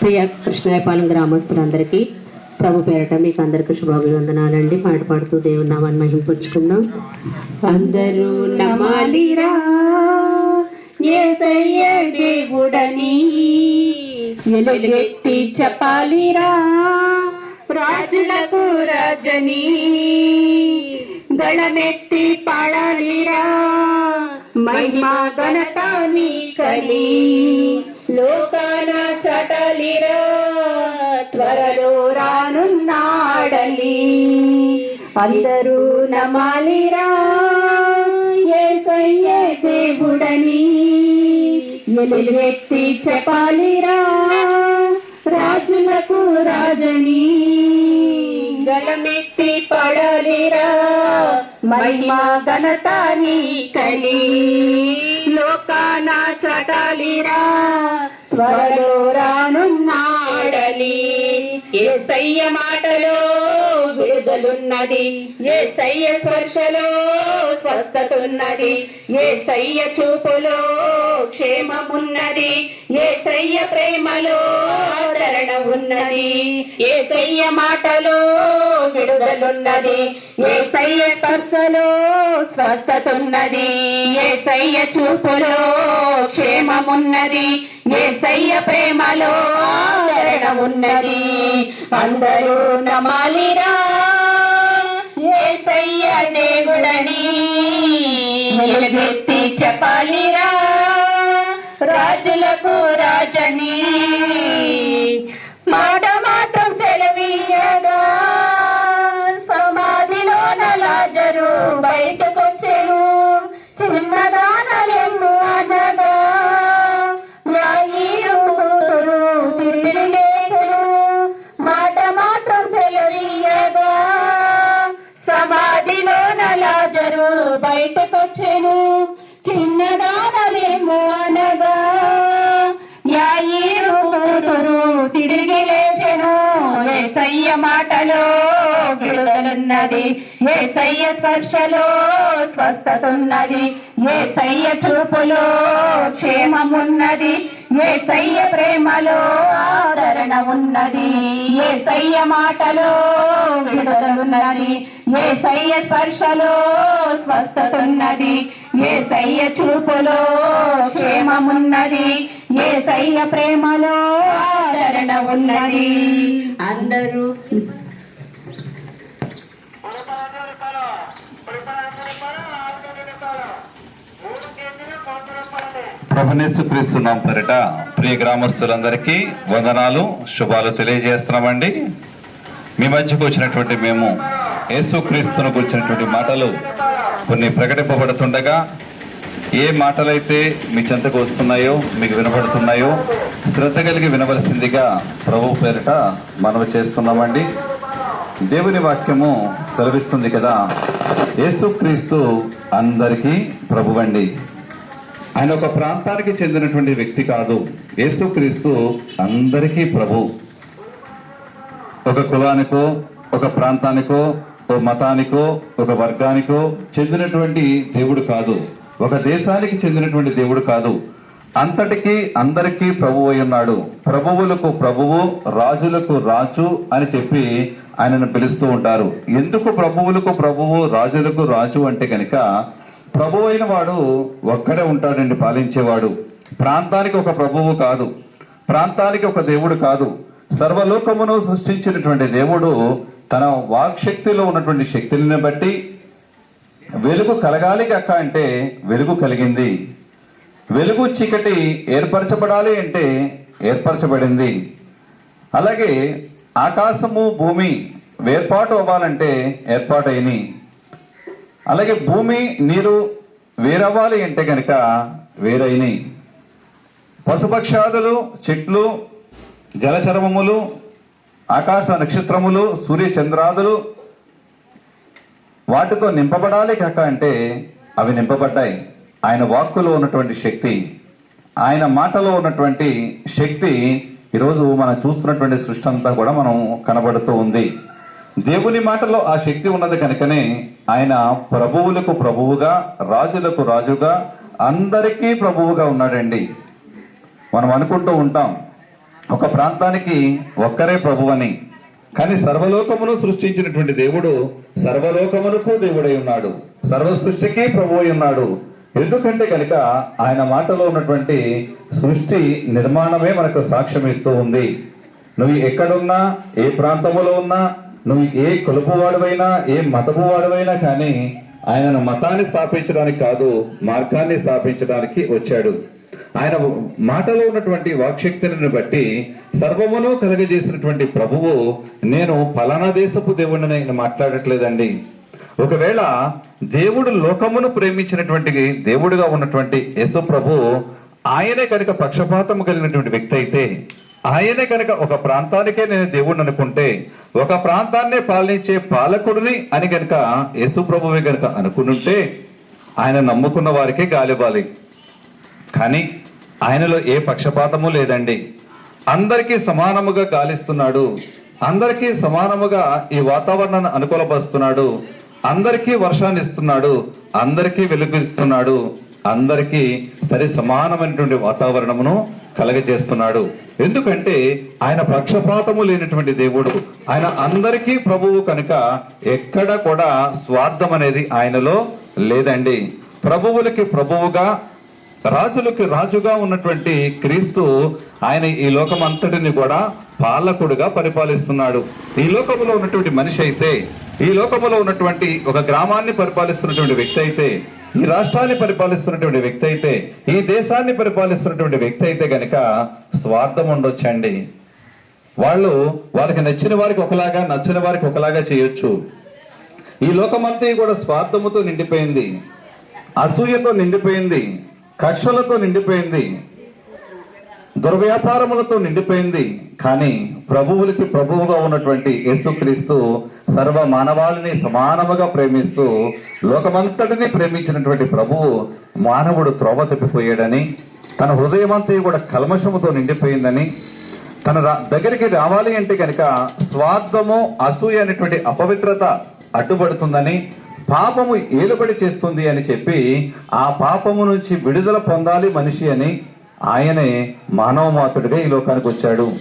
ప్రియ కృష్ణాయపాలెం గ్రామస్తులందరికీ ప్రభు పేరట మీకు అందరికీ శుభాభివందనాలండి. పాట పాడుతూ దేవుని నామాన్ని మహింపుచ్చుకుందాం అందరూ నమాలిరా ఏసయ్య దేవుడని. ఎలుగెత్తి చెప్పాలిరా రాజులకు రాజని. గళమెత్తి పాడాలిరా మహిమా ఘనత నీకని. లోకాన చటలిరా త్వరలో రానున్నాడని. అందరూ నమాలిరా ఏసయ్య దేవుడని. ఎలుగెత్తి చెప్పాలిరా రాజులకు రాజని. గలమెత్తి పడలిరా మహిమా ఘనత నీకని. లోకాన చటాలిరా త్వరలో రానున్నాడని. సయ్య మాటలో విడుదలున్నది. ఏసయ్య స్పర్శలో స్వస్థతున్నది. ఏసయ్య చూపులో క్షేమమున్నది. ఏసయ్య ప్రేమలో ఆదరణ ఉన్నది. ఏసయ్య మాటలో విడుదలున్నది. ఏసయ్య స్పర్శలో స్వస్థతున్నది. ఏసయ్య చూపులో క్షేమమున్నది. ఏసయ్య ప్రేమలో ఆదరణ ఉన్నది. అందరూ నమాలిరా. ఏసయ్య దేవుడని ఎలుగెత్తి చెప్పాలిరా. రాజులకు రాజని మట్టిలో నలాజరు బయటకొచ్చెను. చిన్నదానలేమో అనగా యాయీరు తిరిగి లేచెను. ఏసయ్య మాటలో విడుదలున్నది ఏసయ్య స్పర్శలో స్వస్థతున్నది ఏసయ్య చూపులో క్షేమమున్నది. ఏసయ్య ప్రేమలో ఆదరణ ఉన్నది? ఏసయ్య మాటలో విడుదలున్నది? ఏసయ్య స్పర్శలో స్వస్థతున్నది? ఏసయ్య చూపులో క్షేమమున్నది? ఏసయ్య ప్రేమలో ఆదరణ ఉన్నది? అందరూ ప్రభునేసు క్రీస్తున్నాం పరిట ప్రియ గ్రామస్తులందరికీ వందనాలు శుభాలు తెలియజేస్తున్నామండి. మీ మధ్యకు వచ్చినటువంటి మేము యేసు క్రీస్తును గురించినటువంటి మాటలు కొన్ని ప్రకటింపబడుతుండగా ఏ మాటలైతే మీ చెంతకు వస్తున్నాయో మీకు వినబడుతున్నాయో శ్రద్ధ కలిగి వినవలసిందిగా ప్రభు పేరిట మనవి చేస్తున్నామండి. దేవుని వాక్యము సెలవిస్తుంది కదా యేసుక్రీస్తు అందరికీ ప్రభువండి. ఆయన ఒక ప్రాంతానికి చెందినటువంటి వ్యక్తి కాదు. యేసుక్రీస్తు అందరికీ ప్రభు. ఒక కులానికో ఒక ప్రాంతానికో ఒక మతానికో ఒక వర్గానికో చెందినటువంటి దేవుడు కాదు. ఒక దేశానికి చెందినటువంటి దేవుడు కాదు. అంతటికి అందరికీ ప్రభు అయి ఉన్నాడు. ప్రభువులకు ప్రభువు రాజులకు రాజు అని చెప్పి ఆయనను పిలుస్తూ ఉంటారు. ఎందుకు ప్రభువులకు ప్రభువు రాజులకు రాజు అంటే కనుక ప్రభు అయిన వాడు ఒక్కడే ఉంటాడండి పాలించేవాడు. ప్రాంతానికి ఒక ప్రభువు కాదు. ప్రాంతానికి ఒక దేవుడు కాదు. సర్వలోకమును సృష్టించినటువంటి దేవుడు తన వాక్శక్తిలో ఉన్నటువంటి శక్తులను బట్టి వెలుగు కలగాలి కక్క అంటే వెలుగు కలిగింది. వెలుగు చీకటి ఏర్పరచబడాలి అంటే ఏర్పరచబడింది. అలాగే ఆకాశము భూమి వేర్పాటు అవ్వాలంటే ఏర్పాటైనవి అలాగే భూమి నీరు వేరవ్వాలి అంటే కనుక వేరైనవి పశుపక్షాదులు చెట్లు జలచరమములు ఆకాశ నక్షత్రములు సూర్య చంద్రాదులు వాటితో నింపబడాలి కాక అంటే అవి నింపబడ్డాయి. ఆయన వాక్కులో ఉన్నటువంటి శక్తి ఆయన మాటలో ఉన్నటువంటి శక్తి ఈరోజు మనం చూస్తున్నటువంటి సృష్టి అంతా కూడా మనం కనబడుతూ ఉంది. దేవుని మాటలో ఆ శక్తి ఉన్నది కనుకనే ఆయన ప్రభువులకు ప్రభువుగా రాజులకు రాజుగా అందరికీ ప్రభువుగా ఉన్నాడండి. మనం అనుకుంటూ ఉంటాం ఒక ప్రాంతానికి ఒక్కరే ప్రభువని కానీ సర్వలోకమును సృష్టించినటువంటి దేవుడు సర్వలోకమునకు దేవుడై ఉన్నాడు. సర్వ సృష్టికి ప్రభు అయి ఉన్నాడు. ఎందుకంటే కనుక ఆయన మాటలో ఉన్నటువంటి సృష్టి నిర్మాణమే మనకు సాక్ష్యం ఇస్తూ ఉంది. నువ్వు ఎక్కడున్నా ఏ ప్రాంతంలో ఉన్నా నువ్వు ఏ కులపు వాడువైనా ఏ మతపు వాడువైనా కానీ ఆయనను మతాన్ని స్థాపించడానికి కాదు మార్గాన్ని స్థాపించడానికి వచ్చాడు. ఆయన మాటలో ఉన్నటువంటి వాక్శక్తిని బట్టి సర్వమును కలగజేసినటువంటి ప్రభువు నేను ఫలానా దేశపు దేవుడిని నేను మాట్లాడట్లేదండి. ఒకవేళ దేవుడు లోకమును ప్రేమించినటువంటి దేవుడుగా ఉన్నటువంటి యేసు ప్రభు ఆయనే కనుక పక్షపాతము కలిగినటువంటి వ్యక్తి అయితే ఆయనే కనుక ఒక ప్రాంతానికే నేను దేవుడిని అనుకుంటే ఒక ప్రాంతాన్నే పాలించే పాలకుడిని అని కనుక యేసు ప్రభువే కనుక అనుకునుంటే ఆయన నమ్ముకున్న వారికే గాలివ్వాలి కానీ ఆయనలో ఏ పక్షపాతము లేదండి. అందరికీ సమానముగా గాలిస్తున్నాడు. అందరికీ సమానముగా ఈ వాతావరణాన్ని అనుకూలపరుస్తున్నాడు. అందరికీ వర్షాన్ని ఇస్తున్నాడు. అందరికీ వెలుగు ఇస్తున్నాడు. అందరికీ సరి సమానమైనటువంటి వాతావరణమును కలగజేస్తున్నాడు. ఎందుకంటే ఆయన పక్షపాతము లేనటువంటి దేవుడు. ఆయన అందరికీ ప్రభువు కనుక ఎక్కడ కూడా స్వార్థం అనేది ఆయనలో లేదండి. ప్రభువులకి ప్రభువుగా రాజులకు రాజుగా ఉన్నటువంటి క్రీస్తు ఆయన ఈ లోకం అంతటిని కూడా పాలకుడుగా పరిపాలిస్తున్నాడు. ఈ లోకములో ఉన్నటువంటి మనిషి అయితే ఈ లోకములో ఉన్నటువంటి ఒక గ్రామాన్ని పరిపాలిస్తున్నటువంటి వ్యక్తి అయితే ఈ రాష్ట్రాన్ని పరిపాలిస్తున్నటువంటి వ్యక్తి అయితే ఈ దేశాన్ని పరిపాలిస్తున్నటువంటి వ్యక్తి అయితే గనక స్వార్థం ఉండొచ్చండి. వాళ్ళు వాళ్ళకి నచ్చిన వారికి ఒకలాగా నచ్చిన వారికి ఒకలాగా చేయొచ్చు. ఈ లోకమంతా కూడా స్వార్థముతో నిండిపోయింది. అసూయతో నిండిపోయింది. కక్షలతో నిండిపోయింది. దుర్వ్యాపారములతో నిండిపోయింది. కానీ ప్రభువులకి ప్రభువుగా ఉన్నటువంటి యేసుక్రీస్తు సర్వ మానవాళిని సమానముగా ప్రేమిస్తూ లోకమంతటిని ప్రేమించినటువంటి ప్రభువు మానవుడు త్రోవ తప్పిపోయాడని తన హృదయమంతా కూడా కల్మషముతో నిండిపోయిందని తన రా- దగ్గరికి రావాలి అంటే కనుక స్వార్థము అసూయ అనేటువంటి అపవిత్రత అడ్డుపడుతుందని పాపము ఏలుబడి చేస్తుంది అని చెప్పి ఆ పాపము నుంచి విడుదల పొందాలి మనిషి అని ఆయనే మానవ మాతుడిగా ఈ లోకానికి వచ్చాడు.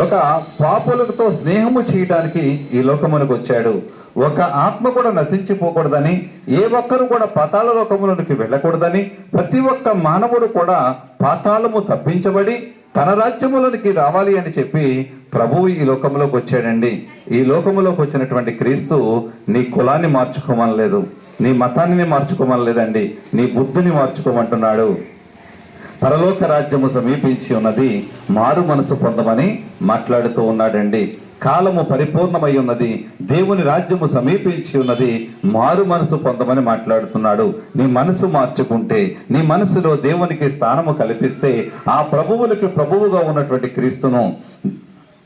ఒక పాపులతో స్నేహము చేయడానికి ఈ లోకమునకు వచ్చాడు. ఒక ఆత్మ కూడా నశించిపోకూడదని ఏ ఒక్కరు కూడా పాతాళ లోకములోనికి వెళ్ళకూడదని ప్రతి ఒక్క మానవుడు కూడా పాతాళము తప్పించబడి తన రాజ్యములోనికి రావాలి అని చెప్పి ప్రభువు ఈ లోకంలోకి వచ్చాడండి. ఈ లోకములోకి వచ్చినటువంటి క్రీస్తు నీ కులాన్ని మార్చుకోమనలేదు. నీ మతాన్ని మార్చుకోమనలేదండి. నీ బుద్ధిని మార్చుకోమంటున్నాడు. పరలోక రాజ్యము సమీపించి ఉన్నది మారు మనసు పొందమని మాట్లాడుతూ ఉన్నాడండి. కాలము పరిపూర్ణమై ఉన్నది దేవుని రాజ్యము సమీపించి ఉన్నది మారు మనసు పొందమని మాట్లాడుతున్నాడు. నీ మనసు మార్చుకుంటే నీ మనసులో దేవునికి స్థానము కల్పిస్తే ఆ ప్రభువులకి ప్రభువుగా ఉన్నటువంటి క్రీస్తును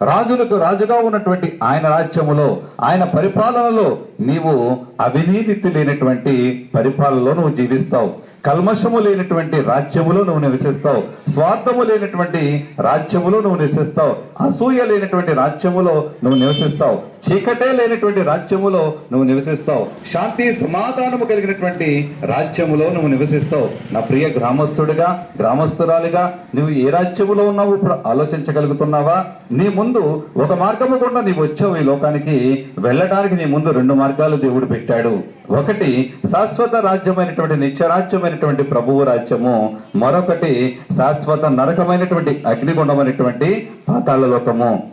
రాజులకు రాజుగా ఉన్నటువంటి ఆయన రాజ్యములో ఆయన పరిపాలనలో నీవు అవినీతి లేనటువంటి పరిపాలనలో నువ్వు జీవిస్తావు. కల్మషము లేనటువంటి రాజ్యములో నువ్వు నివసిస్తావు. స్వార్థము లేనటువంటి రాజ్యములో నువ్వు నివసిస్తావు. అసూయ లేనటువంటి రాజ్యములో నువ్వు నివసిస్తావు. చీకటే లేనటువంటి రాజ్యములో నువ్వు నివసిస్తావు. శాంతి సమాధానము కలిగినటువంటి రాజ్యములో నువ్వు నివసిస్తావు. నా ప్రియ గ్రామస్తుడిగా గ్రామస్తురాలిగా నువ్వు ఏ రాజ్యములో ఉన్నావు ఇప్పుడు ఆలోచించగలుగుతున్నావా? నీ ముందు ఒక మార్గము గుండా నీవు వచ్చావు ఈ లోకానికి. వెళ్ళడానికి నీ ముందు రెండు మార్గం మార్గాలు దేవుడు పెట్టాడు. ఒకటి శాశ్వత రాజ్యమైనటువంటి నిత్యరాజ్యమైనటువంటి ప్రభువు రాజ్యము. మరొకటి శాశ్వత నరకమైనటువంటి అగ్నిగుండమైనటువంటి పాతాళ లోకము.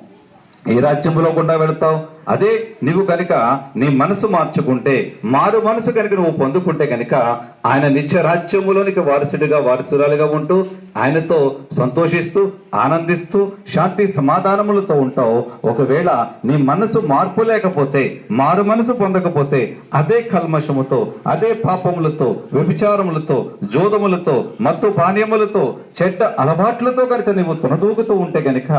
ఏ రాజ్యములో గుండా వెళతావు? అదే నువ్వు కనుక నీ మనసు మార్చుకుంటే మారు మనసు కనుక నువ్వు పొందుకుంటే కనుక ఆయన నిత్య రాజ్యములోనికి వారసుడిగా వారసురాలుగా ఉంటూ ఆయనతో సంతోషిస్తూ ఆనందిస్తూ శాంతి సమాధానములతో ఉంటావు. ఒకవేళ నీ మనసు మార్పు లేకపోతే మారు మనసు పొందకపోతే అదే కల్మషముతో అదే పాపములతో వ్యభిచారములతో జోదములతో మత్తు పానీయములతో చెడ్డ అలవాట్లతో కనుక నీవు తునదూకుతూ ఉంటే గనుక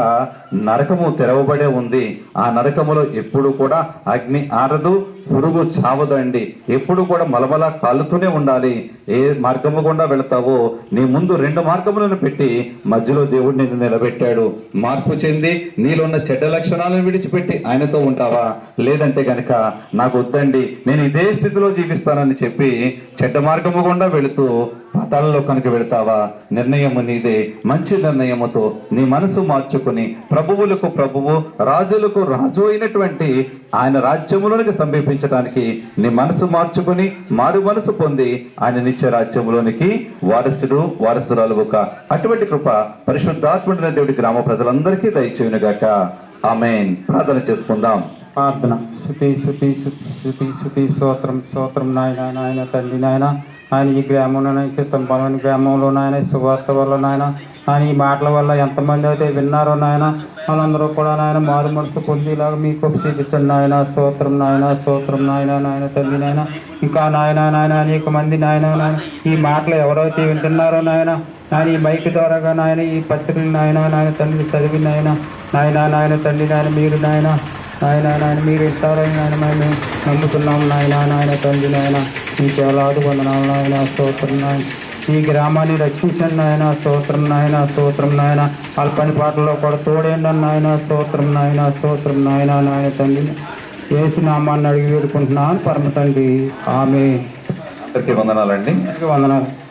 నరకము తెరవబడే ఉంది. ఆ నరకములో ఎప్పుడు కూడా అగ్ని ఆరదు. పురుగు చావదండి. ఎప్పుడు కూడా మలమల కాలుతూనే ఉండాలి. ఏ మార్గము గుండా వెళతావో నీ ముందు రెండు మార్గములను పెట్టి మధ్యలో దేవుడు నిన్ను నిలబెట్టాడు. మార్పు చెంది నీలో ఉన్న చెడ్డ లక్షణాలను విడిచిపెట్టి ఆయనతో ఉంటావా? లేదంటే గనక నాకు వద్దండి. నేను ఇదే స్థితిలో జీవిస్తానని చెప్పి చెడ్డ మార్గము గుండా వెళుతూ పాతాళంలో కనుక వెళతావా? నిర్ణయము నీదే. మంచి నిర్ణయముతో నీ మనసు మార్చుకుని ప్రభువులకు ప్రభువు రాజులకు రాజు అయినటువంటి ఆయన రాజ్యములోనికి సమీపించడానికి నీ మనసు మార్చుకుని మారు మనసు పొంది ఆయన నిత్య రాజ్యములోనికి వారసుడు వారసురాలు ఒక అటువంటి కృప పరిశుద్ధాత్ముడిన దేవుడి గ్రామ ప్రజలందరికీ దయచేయునుగాక. ఆమెన్. ప్రార్థన చేసుకుందాం. ప్రార్థన. శృతి శృతి శృతి శృతి శృతి స్తోత్రం స్తోత్రం నాయన నాయన తండ్రి నాయన. ఆయన ఈ గ్రామంలో చిత్తం పలవని గ్రామంలో నాయన సువార్త వల్ల నాయన ఆయన ఈ మాటల వల్ల ఎంతమంది అయితే విన్నారో నాయన వాళ్ళందరూ కూడా నాయన మారు మనసు పొందేలాగా మీకు చూపించండి నాయన. స్తోత్రం నాయన స్తోత్రం నాయన నాయన తల్లి నాయన. ఇంకా నాయన నాయన అనేక మంది నాయన నాయన ఈ మాటలు ఎవరైతే వింటున్నారో నాయన నాయన ఈ మైక్ ద్వారాగా నాయన ఈ పత్రికలు నాయన నాయన తండ్రి చదివి నాయన నాయన నాయన తల్లి నాయన మీరు నాయన నాయన నాయన మీరు ఇస్తారని నాయన మేము నమ్ముతున్నాం నాయన నాయన తండ్రి నాయన. మీకు ఎలాదు వందనాలు నాయన స్తోత్రం నాయన. ఈ గ్రామాన్ని రక్షించండి నాయన స్తోత్రం నాయన స్తోత్రం నాయన. వాళ్ళ పని పాటల్లో కూడా తోడేండి నాయన స్తోత్రం నాయన స్తోత్రం నాయన నాయన తండ్రి. వేసి నామాన్ని అడిగి వేడుకుంటున్నాను పరమ తండ్రి. ఆమె వందనాలండి. వందనాలు.